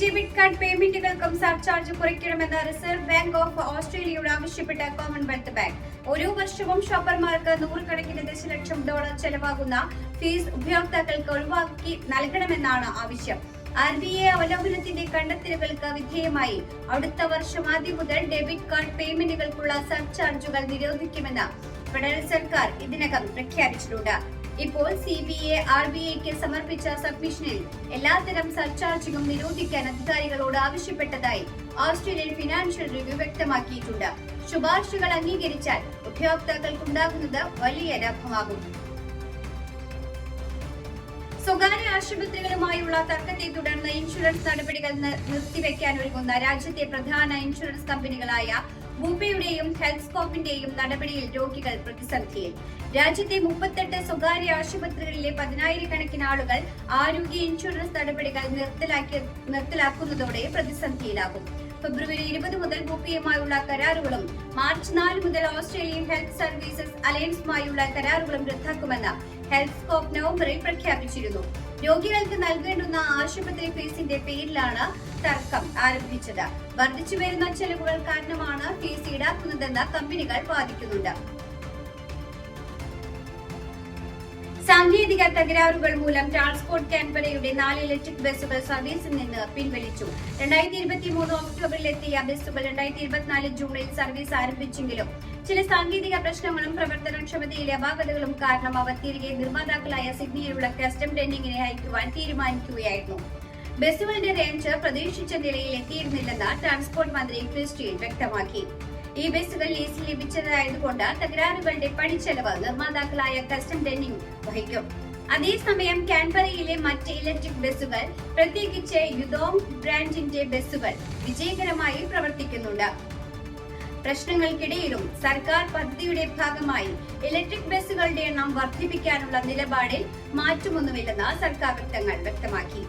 debit card പേയ്മെന്റുകൾക്കും surcharge കുറയ്ക്കണമെന്ന് reserve bank of ഓസ്ട്രേലിയയോട് ആവശ്യപ്പെട്ട കോമൺവെൽത്ത് ബാങ്ക്. ഓരോ വർഷവും ഷോപ്പർമാർക്ക് നൂറുകണക്കിന് ദശലക്ഷം ഡോളർ ചെലവാകുന്ന ഫീസ് ഉപയോക്താക്കൾക്ക് ഒഴിവാക്കി നൽകണമെന്നാണ് ആവശ്യം. ആർ ബി ഐ അവലോകനത്തിന്റെ കണ്ടെത്തലുകൾക്ക് വിധേയമായി. അടുത്ത വർഷം ആദ്യം മുതൽ ഡെബിറ്റ് കാർഡ് പേയ്മെന്റുകൾക്കുള്ള സർചാർജുകൾ നിരോധിക്കുമെന്ന് ഫെഡറൽ സർക്കാർ ഇതിനകം പ്രഖ്യാപിച്ചിട്ടുണ്ട്. ഇപ്പോൾ C B A R B ഐക്ക് സമർപ്പിച്ച സബ്മിഷനിൽ എല്ലാത്തരം സർചാർജുകളും നിരോധിക്കാൻ അധികാരികളോട് ആവശ്യപ്പെട്ടതായി ഓസ്ട്രേലിയൻ ഫിനാൻഷ്യൽ റിവ്യൂ വ്യക്തമാക്കിയിട്ടുണ്ട്. ശുപാർശകൾ അംഗീകരിച്ചാൽ ഉപയോക്താക്കൾക്കുണ്ടാകുന്നത് വലിയ ലാഭമാകും. സ്വകാര്യ ആശുപത്രികളുമായുള്ള തർക്കത്തെ തുടർന്ന് ഇൻഷുറൻസ് നടപടികൾ നിർത്തിവെക്കാൻ ഒരുങ്ങുന്ന രാജ്യത്തെ പ്രധാന ഇൻഷുറൻസ് കമ്പനികളായ ബൂപ്പയുടെയും ഹെൽത്ത് സ്കോപ്പിന്റെയും നടപടിയിൽ രോഗികൾ പ്രതിസന്ധിയിൽ. രാജ്യത്തെ മുപ്പത്തെട്ട് സ്വകാര്യ ആശുപത്രികളിലെ പതിനായിരക്കണക്കിന് ആളുകൾ ആരോഗ്യ ഇൻഷുറൻസ് നടപടികൾ നിർത്തലാക്കി നിർത്തലാക്കുന്നതോടെ പ്രതിസന്ധിയിലാകും. ഫെബ്രുവരി ഇരുപത് മുതൽ ബുപ്പിയുമായുള്ള കരാറുകളും മാർച്ച് നാല് മുതൽ ഓസ്ട്രേലിയൻ ഹെൽത്ത് സർവീസസ് അലയൻസുമായുള്ള കരാറുകളും റദ്ദാക്കുമെന്ന് ഹെൽത്ത് സ്കോപ്പ് നവംബറിൽ പ്രഖ്യാപിച്ചിരുന്നു. രോഗികൾക്ക് നൽകേണ്ടുന്ന ആശുപത്രി ഫീസിന്റെ പേരിലാണ് തർക്കം ആരംഭിച്ചത്. വർദ്ധിച്ചു വരുന്ന ചെലവുകൾ കാരണമാണ് ഫീസ് ഈടാക്കുന്നതെന്ന് കമ്പനികൾ വാദിക്കുന്നുണ്ട്. സാങ്കേതിക തകരാറുകൾ മൂലം ട്രാൻസ്പോർട്ട് കാൻബറയുടെ നാല് ഇലക്ട്രിക് ബസ്സുകൾ സർവീസിൽ നിന്ന് പിൻവലിച്ചു. രണ്ടായിരത്തി ഇരുപത്തി മൂന്ന് ഒക്ടോബറിൽ എത്തിയ ബസ്സുകൾ രണ്ടായിരത്തി ഇരുപത്തിനാല് ജൂണിൽ സർവീസ് ആരംഭിച്ചെങ്കിലും ചില സാങ്കേതിക പ്രശ്നങ്ങളും പ്രവർത്തനക്ഷമതയിലെ അപാകതകളും കാരണം അവർ തിരികെ നിർമ്മാതാക്കളായ സിഡ്നിയിലുള്ള കസ്റ്റം ടെൻഡിങ്ങിനെ അയക്കുവാൻ തീരുമാനിക്കുകയായിരുന്നു. ബസ്സുകളുടെ റേഞ്ച് പ്രതീക്ഷിച്ച നിലയിൽ എത്തിയിരുന്നില്ലെന്ന് ട്രാൻസ്പോർട്ട് മന്ത്രി ക്രിസ്റ്റീൻ വ്യക്തമാക്കി. ഈ ബസ്സുകൾ ലീസിൽ ലഭിച്ചതായതുകൊണ്ട് തകരാറുകളുടെ പണിച്ചെലവ് നിർമ്മാതാക്കളായ കസ്റ്റം ഡെന്നിംഗ് വഹിക്കും. അതേസമയം കാൻബറയിലെ മറ്റ് ഇലക്ട്രിക് ബസ്സുകൾ പ്രത്യേകിച്ച് യുദോങ് ബ്രാൻഡിന്റെ ബസ്സുകൾ വിജയകരമായി പ്രവർത്തിക്കുന്നുണ്ട്. പ്രശ്നങ്ങൾക്കിടയിലും സർക്കാർ പദ്ധതിയുടെ ഭാഗമായി ഇലക്ട്രിക് ബസ്സുകളുടെ എണ്ണം വർദ്ധിപ്പിക്കാനുള്ള നിലപാടിൽ മാറ്റമൊന്നുമില്ലെന്ന് സർക്കാർ വൃത്തങ്ങൾ വ്യക്തമാക്കി.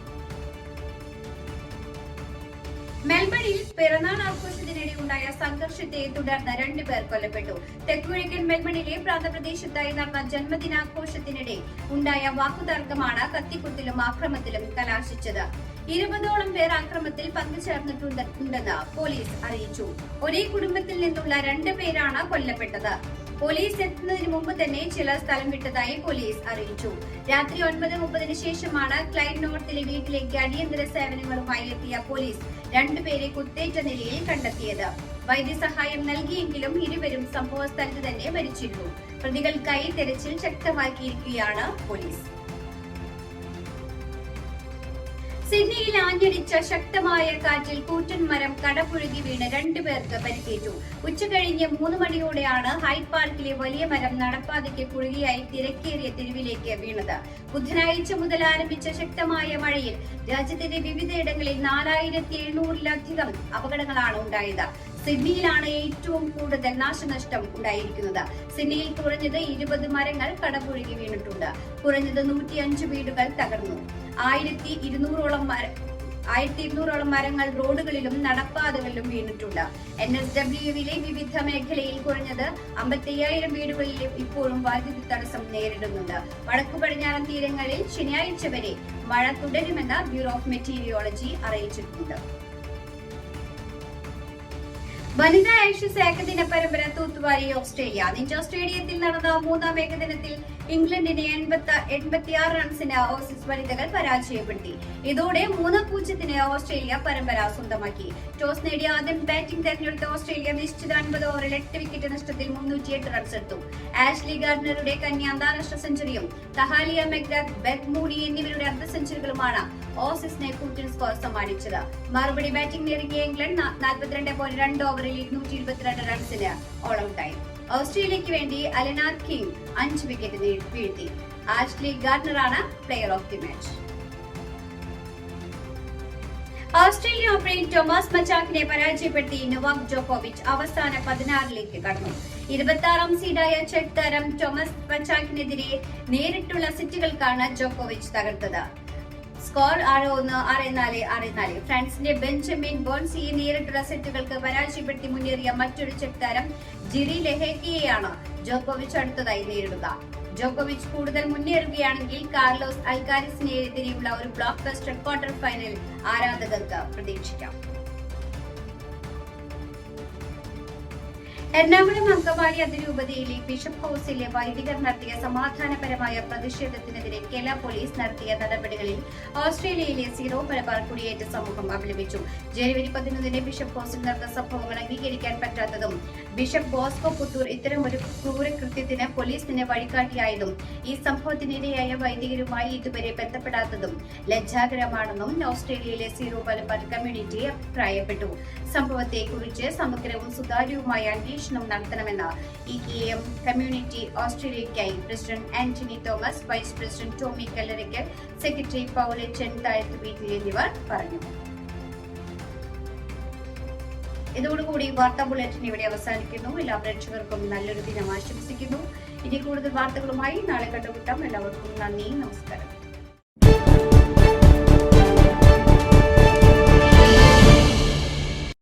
മെൽബണിൽ പിറന്നാൾ ആഘോഷത്തിനിടെ ഉണ്ടായ സംഘർഷത്തെ തുടർന്ന് രണ്ടുപേർ കൊല്ലപ്പെട്ടു. തെക്കുകിഴക്കൻ മെൽബണിലെ പ്രാന്തപ്രദേശത്തായി നടന്ന ജന്മദിനാഘോഷത്തിനിടെ ഉണ്ടായ വാക്കുതർക്കമാണ് കത്തിക്കുത്തിലും ആക്രമത്തിലും കലാശിച്ചത്. ഇരുപതോളം പേർ ആക്രമത്തിൽ പങ്കുചേർന്നിട്ടുണ്ടെന്ന് പോലീസ് അറിയിച്ചു. ഒരേ കുടുംബത്തിൽ നിന്നുള്ള രണ്ടു പേരാണ് കൊല്ലപ്പെട്ടത്. പോലീസ് എത്തുന്നതിന് മുമ്പ് തന്നെ ചിലർ സ്ഥലം വിട്ടതായി പോലീസ് അറിയിച്ചു. രാത്രി ഒൻപത് മുപ്പതിന് ശേഷമാണ് ക്ലൈഡ് നോർത്തിലെ വീട്ടിലേക്ക് അടിയന്തര സേവനങ്ങളുമായി എത്തിയ പോലീസ് രണ്ടുപേരെ കുത്തേറ്റ നിലയിൽ കണ്ടെത്തിയത്. വൈദ്യസഹായം നൽകിയെങ്കിലും ഇരുവരും സംഭവ സ്ഥലത്ത് തന്നെ മരിച്ചിരുന്നു. പ്രതികൾക്കായി തെരച്ചിൽ ശക്തമാക്കിയിരിക്കുകയാണ് പോലീസ്. സിഡ്നിയിൽ ആഞ്ഞടിച്ച ശക്തമായ കാറ്റിൽ കൂറ്റൻ മരം കടപുഴുകി വീണ് രണ്ടുപേർക്ക് പരിക്കേറ്റു. ഉച്ചകഴിഞ്ഞ് മൂന്ന് മണിയോടെയാണ് ഹൈഡ് പാർക്കിലെ വലിയ മരം നടപ്പാതയ്ക്ക് കുഴുകിയായി തിരക്കേറിയ തെരുവിലേക്ക് വീണത്. ബുധനാഴ്ച മുതൽ ആരംഭിച്ച ശക്തമായ മഴയിൽ രാജ്യത്തിന്റെ വിവിധയിടങ്ങളിൽ നാലായിരത്തി എഴുന്നൂറിലധികം അപകടങ്ങളാണ് ഉണ്ടായത്. സിഡ്നിയിലാണ് ഏറ്റവും കൂടുതൽ നാശനഷ്ടം ഉണ്ടായിരിക്കുന്നത്. സിഡ്നിയിൽ കുറഞ്ഞത് ഇരുപത് മരങ്ങൾ കടപുഴകി വീണിട്ടുണ്ട്. കുറഞ്ഞത് നൂറ്റിയഞ്ച് വീടുകൾ തകർന്നു. ആയിരത്തി ഇരുന്നൂറോളം ആയിരത്തി ഇരുന്നൂറോളം മരങ്ങൾ റോഡുകളിലും നടപ്പാതകളിലും വീണിട്ടുണ്ട്. എൻ എസ് ഡബ്ല്യുവിലെ വിവിധ മേഖലയിൽ കുറഞ്ഞത് അമ്പത്തയ്യായിരം വീടുകളിൽ ഇപ്പോഴും വൈദ്യുതി തടസ്സം നേരിടുന്നുണ്ട്. വടക്കു പടിഞ്ഞാറൻ തീരങ്ങളിൽ ശനിയാഴ്ച വരെ മഴ തുടരുമെന്ന് ബ്യൂറോ ഓഫ് മെറ്റീരിയോളജി അറിയിച്ചിട്ടുണ്ട്. വനിതാ ഏഷ്യസ് ഏകദിന പരമ്പര തൂത്തുവാരി ഓസ്ട്രേലിയ. നിഞ്ച സ്റ്റേഡിയത്തിൽ നടന്ന മൂന്നാം ഏകദിനത്തിൽ ഇംഗ്ലണ്ടിനെ എൺപത്തി എൺപത്തിയാറ് റൺസിന് ഓസീസ് വനിതകൾ പരാജയപ്പെടുത്തി. ഇതോടെ മൂന്ന് പൂജ്യത്തിന് ഓസ്ട്രേലിയ പരമ്പര സ്വന്തമാക്കി. ടോസ് നേടിയ ആദ്യം ബാറ്റിംഗ് തെരഞ്ഞെടുത്ത ഓസ്ട്രേലിയ നിശ്ചിത അൻപത് ഓവറിൽ എട്ട് വിക്കറ്റ് നഷ്ടത്തിൽ മുന്നൂറ്റിയെട്ട് റൺസ് എടുത്തു. ആഷ്ലി ഗാർഡനറുടെ കന്യ അന്താരാഷ്ട്ര സെഞ്ചുറിയും തഹാലിയ മെഗ്രാഗ് ബെത്ത് മൂഡി എന്നിവരുടെ അർദ്ധ സെഞ്ചുറികളുമാണ് ഓസീസിനെ കൂറ്റൻ സ്കോർ സമ്മാനിച്ചത്. മറുപടി ബാറ്റിംഗ് നേടിയ ഇംഗ്ലണ്ട് നാൽപ്പത്തിരണ്ട് പോയിന്റ് രണ്ട് ഓവറിൽ ഇരുന്നൂറ്റി ഇരുപത്തിരണ്ട് റൺസിന് ഓൾ ഔട്ടായി ഓസ്ട്രേലിയയ്ക്ക് വേണ്ടി അലനാർ കിങ് അഞ്ച് വിക്കറ്റ് വീഴ്ത്തി. Ashleigh ഗാർഡ്നറാണ് player of the match Australia ഓപ്പണിൽ ടോമസ് മച്ചാക്കിനെ പരാജയപ്പെടുത്തി നൊവാക് ജോക്കോവിച്ച് അവസാന പതിനാറിലേക്ക് കടന്നു. ഇരുപത്തി ആറാം സീഡായ ചെക്ക് താരം ടോമസ് മച്ചാക്കിനെതിരെ നേരിട്ടുള്ള സെറ്റുകൾക്കാണ് ജോക്കോവിച്ച് തകർത്തത്. സ്കോർ ആറ് ഒന്ന് ആറ് നാല് ആറ് നാല്. ഫ്രാൻസിന്റെ ബെഞ്ചമിൻ ബോൺസിയെ നേരിട്ടുള്ള സെറ്റുകൾക്ക് പരാജയപ്പെടുത്തി മുന്നേറിയ മറ്റൊരു ചെക്ക് താരം ജിറി ലെഹേക്കിയെയാണ് ജോക്കോവിച്ച് അടുത്തതായി നേരിടുക. ജോക്കോവിച്ച് കൂടുതൽ മുന്നേറുകയാണെങ്കിൽ കാർലോസ് അൽക്കാരിസിനെതിരെയുള്ള ഒരു ബ്ലോക്ക് ബസ്റ്റർ ക്വാർട്ടർ ഫൈനൽ ആരാധകർക്ക് പ്രതീക്ഷിക്കാം. എറണാകുളം അങ്കമാലി അതിരൂപതയിലെ ബിഷപ്പ് ഹൌസിലെ വൈദികർ നടത്തിയ സമാധാനപരമായ പ്രതിഷേധത്തിനെതിരെ കേരള പോലീസ് നടത്തിയ നടപടികളിൽ ഓസ്ട്രേലിയയിലെ സീറോ മലബാർ കുടിയേറ്റ സമൂഹം അപലപിച്ചു. ജനുവരി പതിനൊന്നിന് ബിഷപ്പ് ഹൌസിൽ നടന്ന സംഭവങ്ങൾ അംഗീകരിക്കാൻ പറ്റാത്തതും ബിഷപ്പ് ബോസ്കോ പുത്തൂർ ഇത്തരമൊരു ക്രൂരകൃത്യത്തിന് പോലീസിന് വഴികാട്ടിയായതും ഈ സംഭവത്തിനിരയായ വൈദികരുമായി ഇതുവരെ ബന്ധപ്പെടാത്തതും ലജ്ജാകരമാണെന്നും ഓസ്ട്രേലിയയിലെ സീറോ മലബാർ കമ്മ്യൂണിറ്റി അഭിപ്രായപ്പെട്ടു. സംഭവത്തെക്കുറിച്ച് സമഗ്രവും സുതാര്യവുമായ അന്വേഷണം നടത്തണമെന്ന് E K M community ഓസ്ട്രേലിയയ്ക്കായി president Antony Thomas vice president Tomy Kallarickal secretary Paulachan Thazhathu Veettil എന്നിവർ പറഞ്ഞു. ഇതോടുകൂടി വാർത്താ ബുള്ളറ്റിൻ ഇവിടെ അവസാനിക്കുന്നു. എല്ലാ പ്രേക്ഷകർക്കും നല്ലൊരു ദിനം ആശംസിക്കുന്നു. ഇനി കൂടുതൽ വാർത്തകളുമായി നാളെ കണ്ടുമുട്ടാം. എല്ലാവർക്കും നന്ദി നമസ്കാരം.